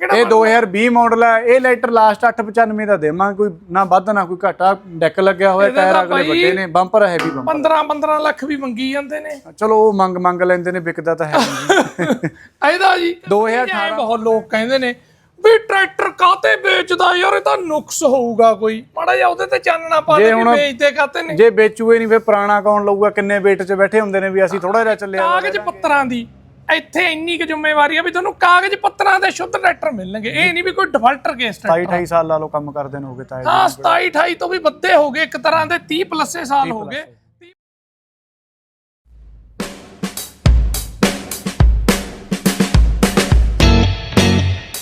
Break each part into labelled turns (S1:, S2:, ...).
S1: ਇਹ 2020 ਮਾਡਲ ਹੈ ਇਹ ਲਾਈਟਰ ਲਾਸਟ 895 ਦਾ ਦੇਵਾਂ ਕੋਈ ਨਾ ਵੱਧ ਨਾ ਕੋਈ ਘਾਟਾ ਡੈਕ ਲੱਗਿਆ ਹੋਇਆ ਟਾਇਰ ਅਗਲੇ ਵੱਡੇ ਨੇ ਬੰਪਰ ਹੈਵੀ ਬੰਪਰ
S2: 15 15 ਲੱਖ ਵੀ ਮੰਗੀ ਜਾਂਦੇ ਨੇ।
S1: ਚਲੋ ਉਹ ਮੰਗ ਮੰਗ ਲੈਂਦੇ ਨੇ ਵਿਕਦਾ ਤਾਂ ਹੈ
S2: ਇਹਦਾ ਜੀ
S1: 2018
S2: ਬਹੁਤ ਲੋਕ ਕਹਿੰਦੇ ਨੇ ਵੀ ਟਰੈਕਟਰ ਕਾਤੇ ਵੇਚਦਾ ਯਾਰ ਇਹ ਤਾਂ ਨੁਕਸ ਹੋਊਗਾ ਕੋਈ। ਮਾੜਾ ਜਿਹਾ ਉਹਦੇ ਤੇ ਚਾਨਣਾ ਪਾ ਦੇ ਵੀ ਵੇਚਦੇ ਕਾਤੇ ਨੇ।
S1: ਜੇ ਵੇਚੂਏ ਨਹੀਂ ਫਿਰ ਪੁਰਾਣਾ ਕੌਣ ਲਊਗਾ? ਕਿੰਨੇ ਵੇਟ 'ਚ ਬੈਠੇ ਹੁੰਦੇ ਨੇ ਵੀ ਅਸੀਂ ਥੋੜਾ ਜਿਹਾ ਚੱਲਿਆ।
S2: ਕਾਗਜ਼ ਪੱਤਰਾਂ ਦੀ। ਇੱਥੇ ਇੰਨੀ ਕੁ ਜ਼ਿੰਮੇਵਾਰੀ ਆ ਵੀ ਤੁਹਾਨੂੰ ਕਾਗਜ਼ ਪੱਤਰਾਂ ਦੇ ਸ਼ੁੱਧ ਟਰੈਕਟਰ ਮਿਲਣਗੇ। ਇਹ ਨਹੀਂ ਵੀ ਕੋਈ ਡਿਫਾਲਟਰ ਕੇਸ
S1: 27 28 ਸਾਲ ਲਾ ਲਓ ਕੰਮ ਕਰਦੇ ਨੇ ਹੋਗੇ ਤਾਂ।
S2: ਹਾਂ 27 28 ਤੋਂ ਵੀ ਵੱਧੇ ਹੋ ਗਏ ਇੱਕ ਤਰ੍ਹਾਂ ਦੇ 30 ਪਲੱਸੇ ਸਾਲ ਹੋ ਗਏ।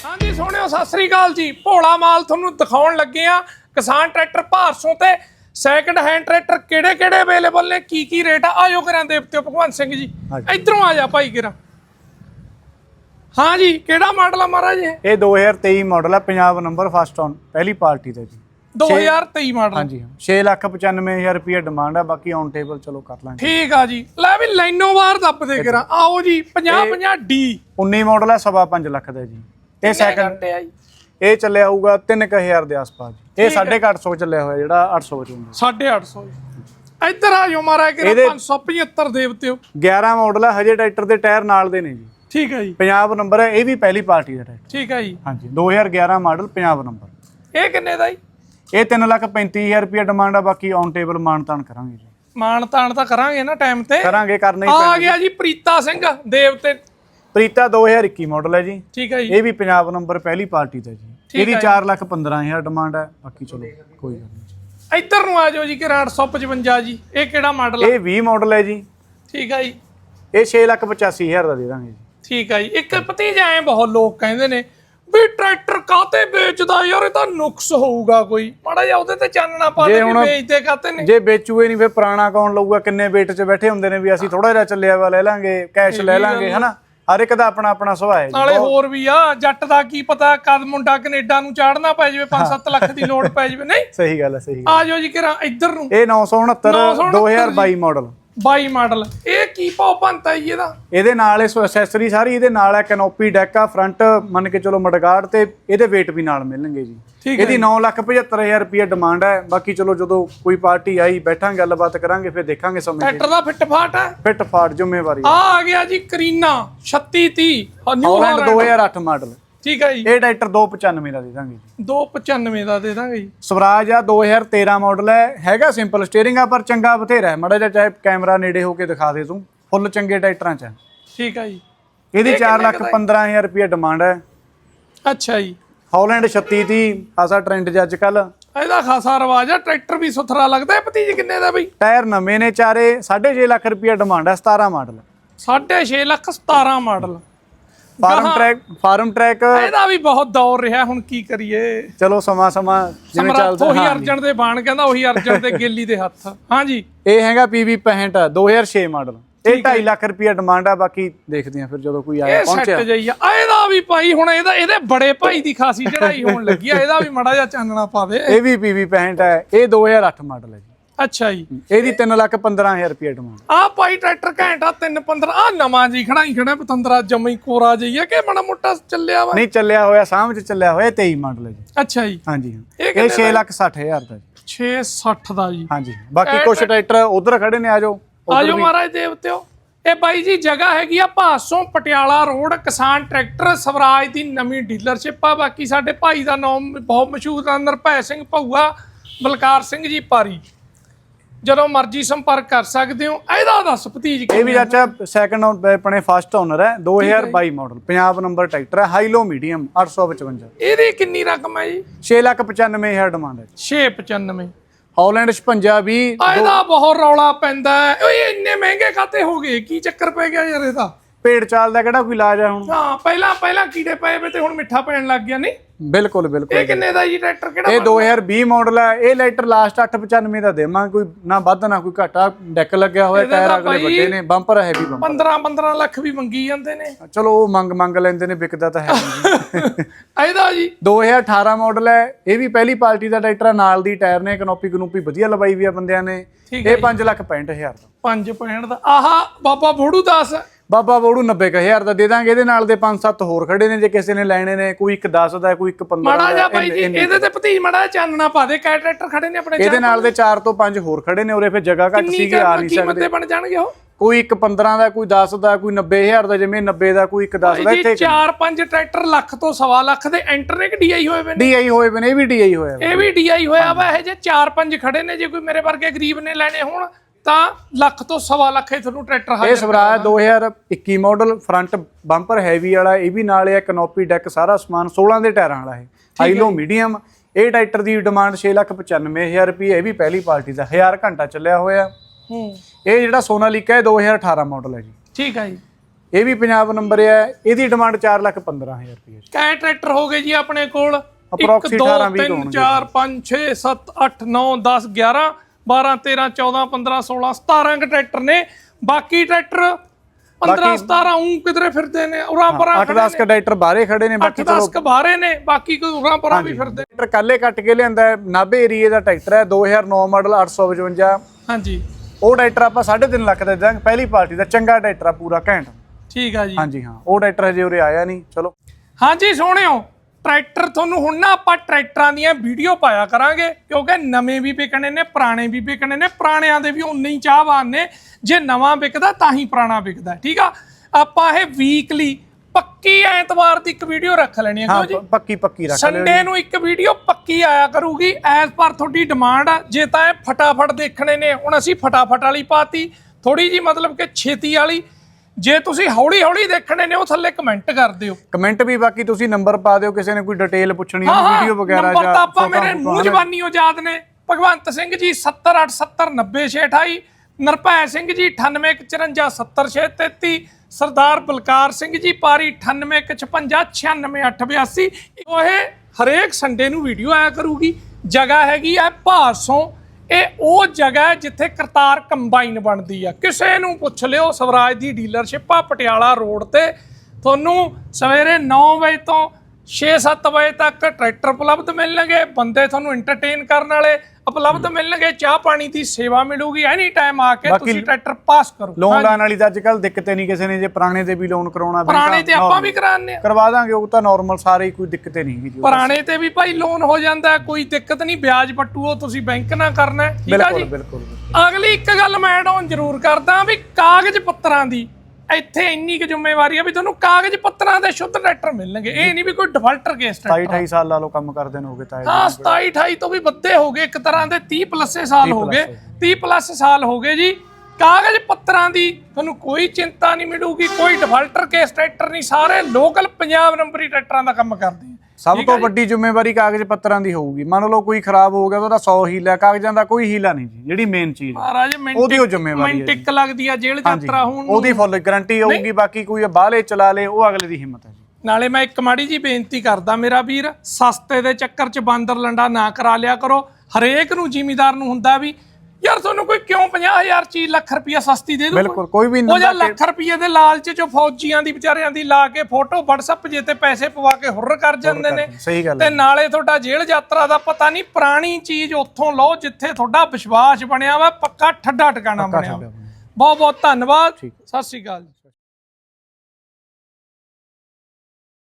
S2: ਹਾਂਜੀ ਸੋਹਣਿਓ ਸਤਿ ਸ੍ਰੀ ਅਕਾਲ ਜੀ। ਭੋਲਾ ਮਾਲ ਤੁਹਾਨੂੰ ਦਿਖਾਉਣ ਲੱਗੇ ਆ। ਕਿਸਾਨ ਟਰੈਕਟਰ ਭਾਰਸੋਂ ਤੇ ਸੈਕੰਡ ਹੈਂਡ ਟਰੈਕਟਰ ਕਿਹੜੇ ਕਿਹੜੇ ਅਵੇਲੇਬਲ ਨੇ? ਕੀ ਕੀ ਰੇਟ ਆ ਆਜੋ ਕਰਾਂ ਦੇਵਤਿਓ ਭਗਵੰਤ ਸਿੰਘ ਜੀ।
S1: ਹਾਂਜੀ।
S2: ਇਧਰੋਂ ਆ ਜਾ ਭਾਈ ਕਿਰਾ ਹਾਂ ਜੀ ਕਿਹੜਾ ਮਾਡਲ ਆ ਮਹਾਰਾਜ ਇਹ?
S1: ਇਹ 2023 ਮਾਡਲ ਹੈ ਪੰਜਾਬ ਨੰਬਰ ਫਸਟ ਔਨ ਪਹਿਲੀ ਪਾਰਟੀ ਦਾ ਜੀ
S2: 2023 ਮਾਡਲ
S1: ਹਾਂਜੀ ਹਾਂ 695000 ਰੁਪਏ ਡਿਮਾਂਡ ਹੈ ਬਾਕੀ ਔਨ ਟੇਬਲ ਚਲੋ ਕਰ ਲਾਂਗੇ।
S2: ਠੀਕ ਆ ਜੀ। ਲੈ ਵੀ ਲੈਨੋਵਾਰ ਦੱਬ ਦੇ ਕਰਾਂ। ਆਓ ਜੀ 50 50 ਡੀ
S1: 19 ਮਾਡਲ ਹੈ ਸਵਾ ਪੰਜ ਲੱਖ ਦਾ ਜੀ। ਇਹ ਸੈਕੰਡ
S2: ਆ ਜੀ?
S1: ਇਹ ਚੱਲਿਆ ਹੋਊਗਾ 3000 ਦੇ ਆਸ-ਪਾਸ ਜੀ। ਇਹ 850 ਚੱਲਿਆ ਹੋਇਆ ਜਿਹੜਾ 800 ਚ ਹੁੰਦਾ।
S2: 850 ਜੀ। ਇੱਧਰ ਆ ਮਹਾਰਾਜ ਕਿਰਾ
S1: ਇਹਦੇ-
S2: 575 ਦੇਵਤਿਓ।
S1: 11 ਮਾਡਲ ਹੈ ਹਜੇ ਟਰੈਕਟਰ ਦੇ ਟਾਇਰ ਨਾਲ ਦੇ ਨੇ ਜੀ।
S2: ਠੀਕ ਹੈ ਜੀ।
S1: ਪੰਜਾਬ ਨੰਬਰ ਹੈ ਇਹ ਵੀ ਪਹਿਲੀ ਪਾਰਟੀ ਦਾ ਟਰੈਕਟਰ।
S2: ਠੀਕ ਹੈ ਜੀ।
S1: ਹਾਂਜੀ 2011 ਮਾਡਲ ਪੰਜਾਬ ਨੰਬਰ।
S2: ਇਹ ਕਿੰਨੇ ਦਾ ਜੀ?
S1: ਇਹ 335000 ਰੁਪਏ ਡਿਮਾਂਡ ਆ ਬਾਕੀ ਔਨ ਟੇਬਲ ਮਾਨਤਾਨ ਕਰਾਂਗੇ ਜੀ।
S2: ਮਾਣ ਤਾਣ ਤਾਂ ਕਰਾਂਗੇ ਨਾ ਟਾਈਮ ਤੇ।
S1: ਕਰਾਂਗੇ ਕਰਨਾ ਹੀ
S2: ਆ
S1: ਪੈਣਾ
S2: ਗਿਆ ਜੀ ਪ੍ਰੀਤਾ ਸਿੰਘ ਦੇਵਤੇ।
S1: ਪ੍ਰੀਤਾ 2021 ਮਾਡਲ ਹੈ ਜੀ।
S2: ਠੀਕ ਹੈ ਜੀ।
S1: ਇਹ ਵੀ ਪੰਜਾਬ ਨੰਬਰ ਪਹਿਲੀ ਪਾਰਟੀ ਦਾ ਜੀ। ਇਹਦੀ
S2: ਹੈ
S1: 415000 ਡਿਮਾਂਡ ਹੈ ਬਾਕੀ ਚਲੋ ਕੋਈ ਗੱਲ ਨਹੀਂ
S2: ਇੱਧਰ ਨੂੰ ਆ ਜਾਓ ਜੀ ਕਿ 855 ਜੀ। ਇਹ ਕਿਹੜਾ ਮਾਡਲ ਆ?
S1: ਇਹ 20 ਮਾਡਲ ਹੈ ਜੀ।
S2: ਠੀਕ ਹੈ ਜੀ।
S1: ਇਹ 685000 ਦਾ ਦੇ ਦਾਂਗੇ ਜੀ।
S2: ਠੀਕ ਹੈ ਜੀ। ਇੱਕ ਭਤੀਜਾ ਐ ਬਹੁਤ ਲੋਕ ਕਹਿੰਦੇ ਨੇ ਵੀ ਟਰੈਕਟਰ ਕਾਤੇ ਵੇਚਦਾ ਯਾਰ ਇਹ ਤਾਂ ਨੁਕਸ ਹੋਊਗਾ ਕੋਈ। ਮਾੜਾ ਜਿਹਾ ਉਹਦੇ ਤੇ ਚਾਨਣਾ ਪਾ ਦੇ ਵੀ ਵੇਚਦੇ ਕਾਤੇ ਨੇ।
S1: ਜੇ ਵੇਚੂਏ ਨਹੀਂ ਫਿਰ ਪੁਰਾਣਾ ਕੌਣ ਲਊਗਾ? ਕਿੰਨੇ ਵੇਟ 'ਚ ਬੈਠੇ ਹੁੰਦੇ ਨੇ ਵੀ ਅਸੀਂ ਥੋੜਾ ਜਿਹਾ ਚੱਲਿਆ ਵਾ ਲੈ ਲਾਂਗੇ ਕੈਸ਼ ਲੈ ਲਾਂਗੇ ਹਨਾ? ਹਰ ਇੱਕ ਦਾ ਆਪਣਾ ਆਪਣਾ ਸੁਭਾਅ ਹੈ
S2: ਨਾਲੇ ਹੋਰ ਵੀ ਆ ਜੱਟ ਦਾ ਕੀ ਪਤਾ ਕਦ ਮੁੰਡਾ ਕੈਨੇਡਾ ਨੂੰ ਚਾੜਨਾ ਪੈ ਜਾਵੇ 5-7 ਲੱਖ ਦੀ ਲੋੜ ਪੈ ਜਾਵੇ। ਨਹੀਂ?
S1: ਸਹੀ ਗੱਲ ਹੈ ਸਹੀ ਗੱਲ
S2: ਆ ਜਾਓ ਜੀ ਕਿਰਾ ਇੱਧਰ ਨੂੰ।
S1: ਇਹ 969
S2: 969
S1: 2022 ਮਾਡਲ।
S2: 22 ਮਾਡਲ। ਇਹ ਕੀ ਭਾਅ ਭੰਤਾ ਜੀ ਇਹਦਾ?
S1: ਇਹਦੇ ਨਾਲ ਇਹ ਐਕਸੈਸਰੀ ਸਾਰੀ ਇਹਦੇ ਨਾਲ ਹੈ ਕੈਨੋਪੀ ਡੈਕ ਆ ਫਰੰਟ ਮੰਨ ਕੇ ਚਲੋ ਮਡਗਾਰਡ ਤੇ ਇਹਦੇ weight ਵੀ ਨਾਲ ਮਿਲਣਗੇ ਜੀ।
S2: ਠੀਕ
S1: ਇਹਦੀ 975000 ਰੁਪਏ ਡਿਮਾਂਡ ਹੈ। ਬਾਕੀ ਚਲੋ ਜਦੋਂ ਕੋਈ ਪਾਰਟੀ ਆਈ ਬੈਠਾਂਗੇ ਗੱਲਬਾਤ ਕਰਾਂਗੇ ਫਿਰ ਦੇਖਾਂਗੇ ਸਮੇਂ ਤੇ।
S2: ਟਰੈਕਟਰ ਦਾ ਫਿੱਟ ਫਾਟ ਹੈ?
S1: ਫਿੱਟ ਫਾਟ ਜ਼ਿੰਮੇਵਾਰੀ
S2: ਆ ਆ ਗਿਆ ਜੀ ਕਰੀਨਾ 3630 ਨਿਊ
S1: ਹਾਲੈਂਡ 2008 ਮਾਡਲ
S2: ਠੀਕ ਹੈ ਜੀ।
S1: ਇਹ ਟਰੈਕਟਰ 295 ਦਾ ਦੇ ਦਾਂਗੇ ਜੀ।
S2: 295 ਦਾ ਦੇ ਦਾਂਗੇ ਜੀ।
S1: ਸਵਰਾਜ ਆ 2013 ਮਾਡਲ ਹੈ। ਹੈਗਾ ਸਿੰਪਲ ਸਟੀਅਰਿੰਗ ਆ ਪਰ ਚੰਗਾ ਬਥੇਰਾ ਹੈ। ਮੜਾ ਜਿਹਾ ਚਾਹੇ ਕੈਮਰਾ ਨੇੜੇ ਹੋ ਕੇ ਦਿਖਾ ਦੇ ਤੂੰ। ਫੁੱਲ ਚੰਗੇ ਟਰੈਕਟਰਾਂ ਚ।
S2: ਠੀਕ ਹੈ ਜੀ।
S1: ਇਹਦੀ 4 ਲੱਖ 15000 ਰੁਪਏ ਡਿਮਾਂਡ ਹੈ।
S2: ਅੱਛਾ ਜੀ।
S1: ਹਾਲੈਂਡ 36 ਦੀ ਖਾਸਾ ਟ੍ਰੈਂਡ ਚ ਅੱਜ ਕੱਲ
S2: ਇਹਦਾ ਖਾਸਾ ਰਵਾਜ ਆ ਟਰੈਕਟਰ ਵੀ ਸੁਥਰਾ ਲੱਗਦਾ ਹੈ। ਭਤੀਜ ਕਿੰਨੇ ਦਾ ਬਈ?
S1: ਟਾਇਰ ਨਵੇਂ ਨੇ ਚਾਰੇ 6.5 ਲੱਖ ਰੁਪਏ ਡਿਮਾਂਡ ਹੈ 17 model.
S2: 6.5 lakh 17 model.
S1: Farmtrac Farmtrac.
S2: ਇਹਦਾ ਵੀ ਬਹੁਤ ਦੌਰ ਰਿਹਾ ਹੁਣ ਕੀ ਕਰੀਏ?
S1: ਚਲੋ ਸਮਾਂ ਸਮਾਂ ਜਿਵੇਂ ਚੱਲਦਾ।
S2: ਉਹੀ ਅਰਜਨ ਦੇ ਬਾਣ ਕਹਿੰਦਾ ਉਹੀ ਅਰਜਨ ਦੇ ਗੇਲੀ ਦੇ ਹੱਥ। ਹਾਂਜੀ
S1: ਇਹ ਹੈਗਾ PV 65 2006 ਮਾਡਲ। ਇਹ 2.5 ਲੱਖ ਰੁਪਏ ਡਿਮਾਂਡ ਹੈ ਬਾਕੀ ਦੇਖਦੇ ਹਾਂ ਫਿਰ ਜਦੋਂ ਕੋਈ ਆਇਆ
S2: ਇਹ
S1: ਪਹੁੰਚਿਆ।
S2: ਸੈੱਟ ਜਈ ਆ। ਆ ਇਹਦਾ ਵੀ ਭਾਈ ਹੁਣ ਇਹਦਾ ਇਹਦੇ ਬੜੇ ਭਾਈ ਦੀ ਖਾਸੀ ਚੜਾਈ ਹੋਣ ਲੱਗੀ ਆ ਇਹਦਾ ਵੀ ਮੜਾ ਜਿਹਾ ਚਾਨਣਾ ਪਾ ਦੇ
S1: ਇਹ ਵੀ PV 65 ਹੈ। ਇਹ 2008 ਮਾਡਲ ਹੈ ਜੀ।
S2: ਅੱਛਾ ਜੀ।
S1: ਇਹਦੀ 3 ਲੱਖ 15000 ਰੁਪਏ ਡਿਮਾਂਡ।
S2: ਆ ਭਾਈ ਟਰੈਕਟਰ ਘੈਂਟਾ 315 ਆ ਨਵਾਂ ਜੀ ਖੜਾ ਹੀ ਖੜਾ ਪਤੰਦਰਾ ਜਮਈ ਕੋਰਾ ਜਈ ਆ ਕਿ ਮਾੜਾ ਮੋਟਾ ਚੱਲਿਆ ਵਾ?
S1: ਨਹੀਂ ਚੱਲਿਆ ਹੋਇਆ ਸਾਹਮ ਚ ਚੱਲਿਆ ਹੋਇਆ 23 ਮਾਡਲ ਹੈ ਜੀ।
S2: ਅੱਛਾ ਜੀ।
S1: ਹਾਂਜੀ ਹਾਂ।
S2: ਇਹ
S1: ਇਹ 6 ਲੱਖ 60000 ਦਾ ਜੀ।
S2: 660 ਦਾ ਜੀ।
S1: ਹਾਂਜੀ ਬਾਕੀ ਕੁਝ ਟਰੈਕਟਰ ਉਧਰ ਖੜੇ ਨੇ ਆਜੋ
S2: ਆਜੋ ਮਹਾਰਾਜ ਦੇਵਤਿਓ ਇਹ ਬਾਈ ਜੀ ਜਗ੍ਹਾ ਹੈਗੀ ਆ ਭਾਸੋਂ ਪਟਿਆਲਾ ਰੋਡ ਕਿਸਾਨ ਟਰੈਕਟਰ ਸਵਰਾਜ ਦੀ ਨਵੀਂ ਡੀਲਰਸ਼ਿਪ ਆ। ਬਾਕੀ ਸਾਡੇ ਭਾਈ ਦਾ ਨਾਮ ਬਹੁਤ ਮਸ਼ਹੂਰ ਆ ਨਿਰਭੈ ਸਿੰਘ ਭਊਆ ਬਲਕਾਰ ਸਿੰਘ ਜੀ ਪਾਰੀ। ਜਦੋਂ ਮਰਜ਼ੀ ਸੰਪਰਕ ਕਰ ਸਕਦੇ ਹੋ ਇਹਦਾ ਦੱਸ ਭਤੀਜ
S1: ਇਹ ਵੀ ਚਾਚਾ ਸੈਕੰਡ ਆਪਣੇ ਫਸਟ ਓਨਰ ਹੈ 2022 ਮਾਡਲ ਪੰਜਾਬ ਨੰਬਰ ਟਰੈਕਟਰ ਹੈ ਹਾਈ ਲੋ ਮੀਡੀਅਮ 855
S2: ਇਹਦੀ ਕਿੰਨੀ ਰਕਮ ਹੈ ਜੀ?
S1: 6 ਲੱਖ 95000 ਡਿਮਾਂਡ ਹੈ।
S2: 695
S1: ਹਾਲੈਂਡ 56 ਵੀ
S2: ਇਹਦਾ ਬਹੁਤ ਰੌਲਾ ਪੈਂਦਾ ਹੈ। ਓਏ ਇੰਨੇ ਮਹਿੰਗੇ ਕਾਤੇ ਹੋ ਗਏ ਕੀ ਚੱਕਰ ਪੈ ਗਿਆ ਯਾਰ ਇਹਦਾ?
S1: ਪੇੜ ਚਾਲ ਦਾ ਕਿਹੜਾ ਕੋਈ ਇਲਾਜ ਹੈ ਹੁਣ?
S2: ਹਾਂ ਪਹਿਲਾਂ ਪਹਿਲਾਂ ਕੀੜੇ ਪਏ ਵੇ ਤੇ ਹੁਣ ਮਿੱਠਾ ਪੈਣ ਲੱਗ ਗਿਆ ਨਹੀਂ?
S1: ਬਿਲਕੁਲ ਬਿਲਕੁਲ।
S2: ਇਹ ਕਿੰਨੇ ਦਾ ਜੀ ਟਰੈਕਟਰ? ਕਿਹੜਾ
S1: ਇਹ 2020 ਮਾਡਲ ਹੈ ਇਹ ਲਾਈਟਰ ਲਾਸਟ 895 ਦਾ ਦੇਵਾਂ ਕੋਈ ਨਾ ਵੱਧ ਨਾ ਕੋਈ ਘਾਟਾ। ਡੈਕ ਲੱਗਿਆ ਹੋਇਆ ਟਾਇਰ ਅਗਲੇ ਵੱਡੇ ਨੇ ਬੰਪਰ ਹੈਵੀ ਬੰਪਰ
S2: 15 15 ਲੱਖ ਵੀ ਮੰਗੀ ਜਾਂਦੇ ਨੇ।
S1: ਚਲੋ ਉਹ ਮੰਗ ਮੰਗ ਲੈਂਦੇ ਨੇ ਵਿਕਦਾ ਤਾਂ ਹੈ
S2: ਇਹਦਾ ਜੀ।
S1: 2018 ਮਾਡਲ ਹੈ ਇਹ ਵੀ ਪਹਿਲੀ ਪਾਰਟੀ ਦਾ ਟਰੈਕਟਰ ਨਾਲ ਦੀ ਟਾਇਰ ਨੇ ਕਨੋਪੀ ਕਨੂਪੀ ਵਧੀਆ ਲਵਾਈ ਵੀ ਆ ਬੰਦਿਆਂ ਨੇ। ਇਹ 5 ਲੱਖ 65000 ਦਾ।
S2: 5 ਪੈਣ ਦਾ। ਆਹਾ ਬਾਬਾ ਭੋੜੂ ਦਾਸ।
S1: ਬਾਬਾ ਬੋੜੂ 90000 ਦਾ ਦੇ ਦਾਂਗੇ ਇਹਦੇ ਨਾਲ ਦੇ 5-7 ਹੋਰ ਖੜੇ ਨੇ ਜੇ ਕਿਸੇ ਨੇ ਲੈਣੇ ਨੇ ਕੋਈ ਇੱਕ 10 ਦਾ ਕੋਈ ਇੱਕ 15
S2: ਮਾੜਾ
S1: ਦਾ
S2: ਬਾਈ ਜੀ
S1: ਇੰਨੇ-
S2: ਇਹਦੇ ਤੇ ਭਤੀਜ ਮਾੜਾ ਚਾਨਣਾ ਪਾ ਦੇ ਕੈ ਟਰੈਕਟਰ ਖੜੇ ਨੇ ਆਪਣੇ
S1: ਇਹਦੇ ਨਾਲ ਦੇ 4 ਤੋਂ 5 ਹੋਰ ਖੜੇ ਨੇ ਉਰੇ ਫਿਰ ਜਗ੍ਹਾ ਘੱਟ
S2: ਕਿੰਨੀ
S1: ਸੀਗੀ ਆ ਨਹੀਂ ਸਕਦੇ।
S2: ਦੇ ਬਣ ਜਾਣਗੇ ਉਹ?
S1: ਕੋਈ ਇੱਕ 15 ਦਾ ਕੋਈ 10 ਦਾ ਕੋਈ 90000 ਦਾ ਜਿਵੇਂ 90 ਦਾ ਕੋਈ ਇੱਕ 10 ਦਾ
S2: ਜੀ
S1: ਇੱਥੇ
S2: ਚਾਰ ਪੰਜ ਟਰੈਕਟਰ ਲੱਖ ਤੋਂ ਸਵਾ ਲੱਖ ਦੇ ਐਂਟਰ ਨੇ ਕਿ ਡੀਆਈ ਹੋਏ ਵੇ ਨੇ?
S1: ਡੀਆਈ ਹੋਏ ਬਨੇ ਇਹ ਵੀ ਡੀਆਈ ਹੋਇਆ।
S2: ਇਹ ਵੀ ਡੀਆਈ ਹੋਇਆ ਵਾ ਇਹ ਜੇ ਚਾਰ ਪੰਜ ਖੜੇ ਨੇ ਜੇ ਕੋਈ ਮੇਰੇ ਵਰਗੇ ਗਰੀਬ ਨੇ ਲੈਣੇ ਹੋਣ ਤਾਂ ਲੱਖ ਤੋਂ ਸਵਾ ਲੱਖ ਹੀ ਤੁਹਾਨੂੰ ਟਰੈਕਟਰ
S1: ਇਹ
S2: ਹਾਜ਼ਰ
S1: Swaraj 2021 model front bumper heavy ਵਾਲਾ ਇਹ ਵੀ ਨਾਲ ਹੈ ਕਨੋਪੀ ਡੈਕ ਸਾਰਾ ਸਮਾਨ 16 ਦੇ ਟਾਇਰਾਂ ਵਾਲਾ ਹੈ ਹਾਈ ਲੋ ਮੀਡੀਅਮ ਇਹ ਟਰੈਕਟਰ ਦੀ ਡਿਮਾਂਡ 6,95,000 ਰੁਪਏ ਇਹ ਵੀ ਪਹਿਲੀ ਪਾਰਟੀ ਦਾ 1000 ਘੰਟਾ ਚੱਲਿਆ ਹੋਇਆ।
S2: ਹੂੰ।
S1: ਇਹ ਜਿਹੜਾ ਸੋਨਾਲੀਕਾ ਹੈ 2018 ਮਾਡਲ ਹੈ ਜੀ।
S2: ਠੀਕ ਹੈ ਜੀ।
S1: ਇਹ ਵੀ ਪੰਜਾਬ ਨੰਬਰ ਹੈ ਇਹਦੀ ਡਿਮਾਂਡ 4,15,000 ਰੁਪਏ
S2: ਕੈ ਟਰੈਕਟਰ ਹੋ ਗਏ ਜੀ ਆਪਣੇ ਕੋਲ? 2
S1: 18 ਵੀਹ
S2: 3
S1: ਹੋਣਗੇ।
S2: 4 5 6 7 8 9 10 11 12 13 14 15 16 17 ਕ ਟਰੈਕਟਰ ਨੇ। ਬਾਕੀ ਟਰੈਕਟਰ 15 17 ਉਂ ਕਿਧਰੇ ਫਿਰਦੇ ਨੇ ਉਰਾਂ ਪਰਾਂ
S1: 8-10 ਕਡਾਈਟਰ ਬਾਹਰੇ ਖੜੇ ਨੇ ਬਾਕੀ
S2: 10 ਕ ਬਾਹਰੇ ਨੇ ਬਾਕੀ ਕੋਈ ਉਰਾਂ ਪਰਾਂ ਵੀ ਫਿਰਦੇ
S1: ਟਰੈਕਟਰ ਕੱਲੇ ਕੱਟ ਕੇ ਲਿਆਂਦਾ ਨਾਭੇ ਏਰੀਏ ਦਾ ਟਰੈਕਟਰ ਹੈ 2009 ਮਾਡਲ 855
S2: ਹਾਂਜੀ।
S1: ਉਹ ਟਰੈਕਟਰ ਆਪਾਂ 3.5 ਲੱਖ ਦਾ ਦੇ ਦਾਂਗੇ ਪਹਿਲੀ ਪਾਰਟੀ ਦਾ ਚੰਗਾ ਟਰੈਕਟਰ ਆ ਪੂਰਾ ਘੈਂਟ।
S2: ਠੀਕ ਆ ਜੀ।
S1: ਹਾਂਜੀ ਹਾਂ ਉਹ ਟਰੈਕਟਰ ਹਜੇ ਉਰੇ ਆਇਆ ਨਹੀਂ ਚਲੋ।
S2: ਹਾਂਜੀ ਸੋਹਣਿਓ। ਟਰੈਕਟਰ ਤੁਹਾਨੂੰ ਹੁਣ ਨਾ ਆਪਾਂ ਟਰੈਕਟਰਾਂ ਦੀਆਂ ਵੀਡੀਓ ਪਾਇਆ ਕਰਾਂਗੇ ਕਿਉਂਕਿ ਨਵੇਂ ਵੀ ਵਿਕਣੇ ਨੇ ਪੁਰਾਣੇ ਵੀ ਵਿਕਣੇ ਨੇ ਪੁਰਾਣਿਆਂ ਦੇ ਵੀ ਉਨੇ ਹੀ ਚਾਹਵਾਨ ਨੇ ਜੇ ਨਵਾਂ ਵਿਕਦਾ ਤਾਂ ਹੀ ਪੁਰਾਣਾ ਵਿਕਦਾ ਠੀਕ ਆ? ਆਪਾਂ ਇਹ ਵੀਕਲੀ ਪੱਕੀ ਐਤਵਾਰ ਦੀ ਇੱਕ ਵੀਡੀਓ ਰੱਖ ਲੈਣੀ ਹੈ ਕਿਉਂ ਜੀ?
S1: ਪੱਕੀ ਪੱਕੀ ਰੱਖ ਲਿਓ
S2: ਸੰਡੇ ਨੂੰ ਇੱਕ ਵੀਡੀਓ ਪੱਕੀ ਆਇਆ ਕਰੂਗੀ ਐਸ ਪਰ ਤੁਹਾਡੀ ਡਿਮਾਂਡ ਆ ਜੇ ਤਾਂ ਇਹ ਫਟਾਫਟ ਦੇਖਣੇ ਨੇ ਹੁਣ ਅਸੀਂ ਫਟਾਫਟ ਵਾਲੀ ਪਾਤੀ ਥੋੜੀ ਜੀ ਮਤਲਬ ਕਿ ਛੇਤੀ ਵਾਲੀ ਜੇ ਤੁਸੀਂ ਹੌਲੀ ਹੌਲੀ ਦੇਖਣੇ ਨੇ ਉਹ ਥੱਲੇ ਕਮੈਂਟ ਕਰ ਦਿਓ।
S1: ਕਮੈਂਟ ਵੀ ਬਾਕੀ ਤੁਸੀਂ ਨੰਬਰ ਪਾ ਦਿਓ ਕਿਸੇ ਨੇ ਕੋਈ ਡਿਟੇਲ ਪੁੱਛਣੀ
S2: ਹਾਂ
S1: ਵੀਡੀਓ ਵਗੈਰਾ
S2: ਨੰਬਰ ਤਾਂ ਆਪਾਂ ਮੇਰੇ ਮੂੰਹ। ਜ਼ਬਾਨੀਓ ਯਾਦ ਨੇ। ਭਗਵੰਤ ਸਿੰਘ ਜੀ 708709028 ਨਰਭੈ ਸਿੰਘ ਜੀ 9854707633 ਸਰਦਾਰ ਬਲਕਾਰ ਸਿੰਘ ਜੀ ਪਾਰੀ 9855969882 ਉਹ ਹਰੇਕ ਸੰਡੇ ਨੂੰ ਵੀਡੀਓ ਆਇਆ ਕਰੂਗੀ। ਜਗ੍ਹਾ ਹੈਗੀ ਆ ਭਾਰਸੋਂ ਇਹ ਉਹ ਜਗ੍ਹਾ ਹੈ ਜਿੱਥੇ ਕਰਤਾਰ ਕੰਬਾਈਨ ਬਣਦੀ ਆ। ਕਿਸੇ ਨੂੰ ਪੁੱਛ ਲਿਓ, ਸਵਰਾਜ ਦੀ ਡੀਲਰਸ਼ਿਪ ਆ ਪਟਿਆਲਾ ਰੋਡ ਤੇ। ਤੁਹਾਨੂੰ ਸਵੇਰੇ 9 ਵਜੇ ਤੋਂ 6-7 ਵਜੇ ਤੱਕ ਟਰੈਕਟਰ ਉਪਲਬਧ ਮਿਲਣਗੇ। ਬੰਦੇ ਤੁਹਾਨੂੰ ਐਂਟਰਟੇਨ ਕਰਨ ਵਾਲੇ ਉਪਲਬਧ ਮਿਲਣਗੇ ਚਾਹ ਪਾਣੀ ਦੀ ਸੇਵਾ ਮਿਲੂਗੀ ਐਨੀ ਟਾਈਮ ਆ ਕੇ ਤੁਸੀਂ ਟਰੈਕਟਰ ਪਾਸ ਕਰੋ।
S1: ਲੋਨ ਲਾਣ ਵਾਲੀ ਤਾਂ ਅੱਜ ਕੱਲ ਦਿੱਕਤ ਨਹੀਂ ਕਿਸੇ ਨੇ ਜੇ ਪੁਰਾਣੇ ਤੇ ਵੀ ਲੋਨ ਕਰਾਉਣਾ ਬੈਂਕਾਂ
S2: ਪੁਰਾਣੇ ਤੇ ਆਪਾਂ ਵੀ ਕਰਾਉਂਦੇ ਆ
S1: ਕਰਵਾ ਦਾਂਗੇ ਉਹ ਤਾਂ ਨਾਰਮਲ ਸਾਰੇ ਹੀ ਕੋਈ ਦਿੱਕਤ ਨਹੀਂ ਹੈਗੀ ਜੀ।
S2: ਪੁਰਾਣੇ ਤੇ ਵੀ ਭਾਈ ਲੋਨ ਹੋ ਜਾਂਦਾ ਕੋਈ ਦਿੱਕਤ ਨਹੀਂ ਵਿਆਜ ਪੱਟੂ ਉਹ ਤੁਸੀਂ ਬੈਂਕ ਨਾਲ ਕਰਨਾ ਠੀਕ ਆ ਜੀ?
S1: ਬਿਲਕੁਲ ਬਿਲਕੁਲ।
S2: ਅਗਲੀ ਇੱਕ ਗੱਲ ਮੈਂ ਐਡ ਔਨ ਜ਼ਰੂਰ ਕਰਦਾ ਵੀ ਕਾਗਜ਼ ਪੱਤਰਾਂ ਦੀ। ਇੱਥੇ ਇੰਨੀ ਕੁ ਜ਼ਿੰਮੇਵਾਰੀ ਆ ਵੀ ਤੁਹਾਨੂੰ ਕਾਗਜ਼ ਪੱਤਰਾਂ ਦੇ ਸ਼ੁੱਧ ਲੈਟਰ ਮਿਲਣਗੇ। ਇਹ ਨਹੀਂ ਵੀ ਕੋਈ ਡਿਫਾਲਟਰ ਕੇਸ
S1: 27 28 ਸਾਲ ਲਾ ਲਓ ਕੰਮ ਕਰਦੇ ਨੇ ਹੋਗੇ ਤਾਂ ਇਹ।
S2: ਹਾਂ 27 28 ਤੋਂ ਵੀ ਵੱਧੇ ਹੋ ਗਏ ਇੱਕ ਤਰ੍ਹਾਂ ਦੇ 30 ਪਲੱਸੇ ਸਾਲ ਹੋ ਗਏ। 30 ਪਲੱਸ ਸਾਲ ਹੋ ਗਏ ਜੀ। ਕਾਗਜ਼ ਪੱਤਰਾਂ ਦੀ ਤੁਹਾਨੂੰ ਕੋਈ ਚਿੰਤਾ ਨਹੀਂ ਮਿਲੂਗੀ ਕੋਈ ਡਿਫਾਲਟਰ ਕੇਸ ਟਰੈਕਟਰ ਨਹੀਂ ਸਾਰੇ ਲੋਕਲ ਪੰਜਾਬ ਨੰਬਰੀ ਟਰੈਕਟਰਾਂ ਦਾ ਕੰਮ ਕਰਦੇ ਆ।
S1: ਸਭ ਤੋਂ ਵੱਡੀ ਜ਼ਿੰਮੇਵਾਰੀ ਕਾਗਜ਼ ਪੱਤਰਾਂ ਦੀ ਹੋਊਗੀ। ਮੰਨ ਲਓ ਕੋਈ ਖਰਾਬ ਹੋ ਗਿਆ ਤਾਂ ਉਹਦਾ 100 ਹੀਲਾ ਕਾਗਜ਼ਾਂ ਦਾ ਕੋਈ ਹੀਲਾ ਨਹੀਂ ਜੀ ਜਿਹੜੀ ਮੇਨ ਚੀਜ਼ ਹੈ।
S2: ਮਹਾਰਾਜ ਮਿੰਟ
S1: ਉਹਦੀ ਉਹ ਜ਼ਿੰਮੇਵਾਰੀ ਹੈ
S2: ਮਿੰਟਿਕ ਲੱਗਦੀ ਆ ਜੇਲ੍ਹ ਯਾਤਰਾ ਹੋਣ ਨੂੰ
S1: ਉਹਦੀ ਫੁੱਲ ਗਾਰੰਟੀ ਹੋਊਗੀ ਬਾਕੀ ਕੋਈ ਬਾਹਲੇ ਚਲਾ ਲੇ ਉਹ ਅਗਲੇ ਦੀ ਹਿੰਮਤ ਹੈ ਜੀ।
S2: ਨਾਲੇ ਮੈਂ ਇੱਕ ਮਾੜੀ ਜੀ ਬੇਨਤੀ ਕਰਦਾ ਮੇਰਾ ਵੀਰ ਸਸਤੇ ਦੇ ਚੱਕਰ 'ਚ ਬਾਂਦਰ ਲੰਡਾ ਨਾ ਕਰਾ ਲਿਆ ਕਰੋ। ਹਰੇਕ ਨੂੰ ਜ਼ਿਮੀਦਾਰ ਨੂੰ ਹੁੰਦਾ ਵੀ ਯਾਰ ਤੁਹਾਨੂੰ ਕੋਈ ਕਿਉਂ 50000 ਚੀਜ਼ ਲੱਖ ਰੁਪਇਆ ਸਸਤੀ ਦੇ ਦੂ
S1: ਬਿਲਕੁਲ ਕੋਈ ਵੀ
S2: ਉਹ ਜਾਂ ਲੱਖ ਰੁਪਏ ਦੇ ਲਾਲਚ 'ਚ ਫੌਜੀਆਂ ਦੀ ਵਿਚਾਰਿਆਂ ਦੀ ਲਾ ਕੇ ਫੋਟੋ WhatsApp ਜੇ ਤੇ ਪੈਸੇ ਪਵਾ ਕੇ ਹੁਰਰ ਕਰ ਜਾਂਦੇ ਨੇ ਤੇ ਨਾਲੇ ਤੁਹਾਡਾ ਜੇਲ੍ਹ ਯਾਤਰਾ ਦਾ ਪਤਾ ਨਹੀਂ ਪੁਰਾਣੀ ਚੀਜ਼ ਉੱਥੋਂ ਲਓ ਜਿੱਥੇ ਤੁਹਾਡਾ ਵਿਸ਼ਵਾਸ ਬਣਿਆ ਵਾ ਪੱਕਾ ਠੱਡਾ ਟਿਕਾਣਾ ਬਣਿਆ ਵਾ। ਬਹੁਤ ਬਹੁਤ ਧੰਨਵਾਦ ਸਤਿ ਸ਼੍ਰੀ ਅਕਾਲ